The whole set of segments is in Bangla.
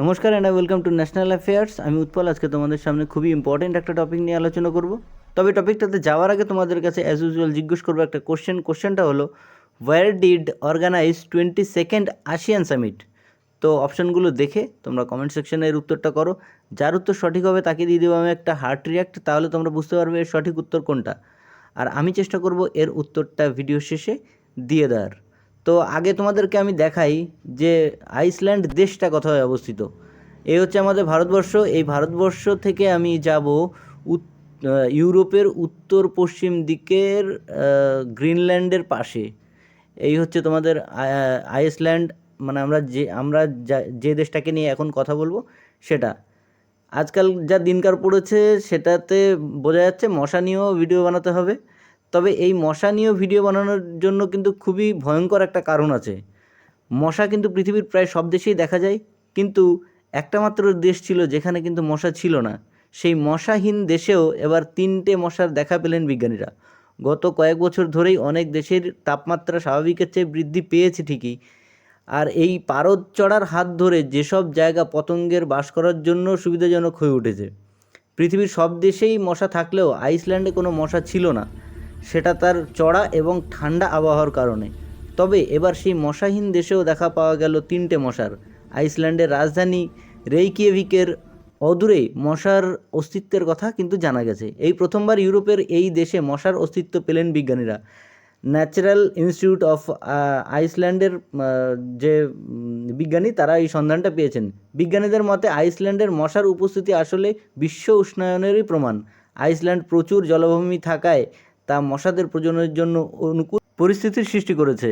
নমস্কার and welcome to national affairs আমি উৎপল, আজকে তোমাদের সামনে খুবই ইম্পর্টেন্ট একটা টপিক নিয়ে আলোচনা করব। তবে টপিকটাতে যাওয়ার আগে তোমাদের কাছে অ্যাজ ইউজুয়াল জিজ্ঞেস করব একটা কোশ্চেন কোশ্চেনটা হলো where did organise twenty second ASEAN summit তো অপশানগুলো দেখে তোমরা কমেন্ট সেকশনে এর উত্তরটা করো। যার উত্তর সঠিক হবে তাকে দিয়ে দেবো আমি একটা হার্ট রিয়াক্ট তাহলে তোমরা বুঝতে পারবে এর সঠিক উত্তর কোনটা। আর আমি চেষ্টা করব এর উত্তরটা ভিডিও শেষে দিয়ে দেওয়ার। তো আগে তোমাদেরকে আমি দেখাই যে আইসল্যান্ড দেশটা কোথায় অবস্থিত। এই হচ্ছে আমাদের ভারতবর্ষ। এই ভারতবর্ষ থেকে আমি যাব ইউরোপের উত্তর পশ্চিম দিকের গ্রিনল্যান্ডের পাশে। এই হচ্ছে তোমাদের আইসল্যান্ড মানে আমরা যে, আমরা যা- যে দেশটাকে নিয়ে এখন কথা বলব, সেটা। আজকাল যা দিনকার পড়েছে, সেটাতে বোঝা যাচ্ছে মশা নিয়েও ভিডিও বানাতে হবে। তবে এই মশা নিয়েও ভিডিও বানানোর জন্য কিন্তু খুবই ভয়ঙ্কর একটা কারণ আছে। মশা কিন্তু পৃথিবীর প্রায় সব দেশেই দেখা যায়, কিন্তু একটা মাত্র দেশ ছিল যেখানে কিন্তু মশা ছিল না। সেই মশাহীন দেশেও এবার তিনটে মশার দেখা পেলেন বিজ্ঞানীরা। গত কয়েক বছর ধরেই অনেক দেশের তাপমাত্রা স্বাভাবিকের চেয়ে বৃদ্ধি পেয়েছে ঠিকই। আর এই পারদ চড়ার হাত ধরে যেসব জায়গা পতঙ্গের বাস করার জন্য সুবিধাজনক হয়ে উঠেছে। পৃথিবীর সব দেশেই মশা থাকলেও আইসল্যান্ডে কোনো মশা ছিল না। সেটা তার চড়া এবং ঠান্ডা আবহাওয়ার কারণে। তবে এবার সেই মশাহীন দেশেও দেখা পাওয়া গেল তিনটে মশার। আইসল্যান্ডের রাজধানী রেইকিয়েভিকের অদূরে মশার অস্তিত্বের কথা কিন্তু জানা গেছে। এই প্রথমবার ইউরোপের এই দেশে মশার অস্তিত্ব পেলেন বিজ্ঞানীরা। ন্যাচারাল ইনস্টিটিউট অফ আইসল্যান্ডের যে বিজ্ঞানী, তারা এই সন্ধানটা পেয়েছেন। বিজ্ঞানীদের মতে, আইসল্যান্ডের মশার উপস্থিতি আসলে বিশ্ব উষ্ণায়নেরই প্রমাণ। আইসল্যান্ড প্রচুর জলভূমি থাকায় তা মশাদের প্রজননের জন্য অনুকূল পরিস্থিতির সৃষ্টি করেছে।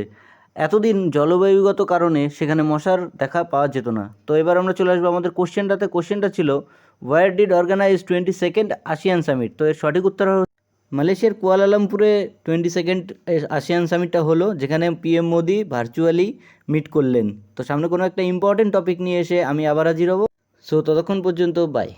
এতদিন জলবায়ুগত কারণে সেখানে মশার দেখা পাওয়া যেত না। তো এবার আমরা চলে আসব আমাদের কোশ্চেনটাতে। কোশ্চেনটা ছিল where did organise twenty second ASEAN summit তো এর সঠিক উত্তর মালয়েশিয়ার কুয়ালালামপুরে টোয়েন্টি সেকেন্ড আসিয়ান সামিটটা হলো, যেখানে পিএম মোদি ভার্চুয়ালি মিট করলেন। তো সামনে কোনো একটা ইম্পর্টেন্ট টপিক নিয়ে এসে আমি আবার হাজির হব। সো ততক্ষণ পর্যন্ত বাই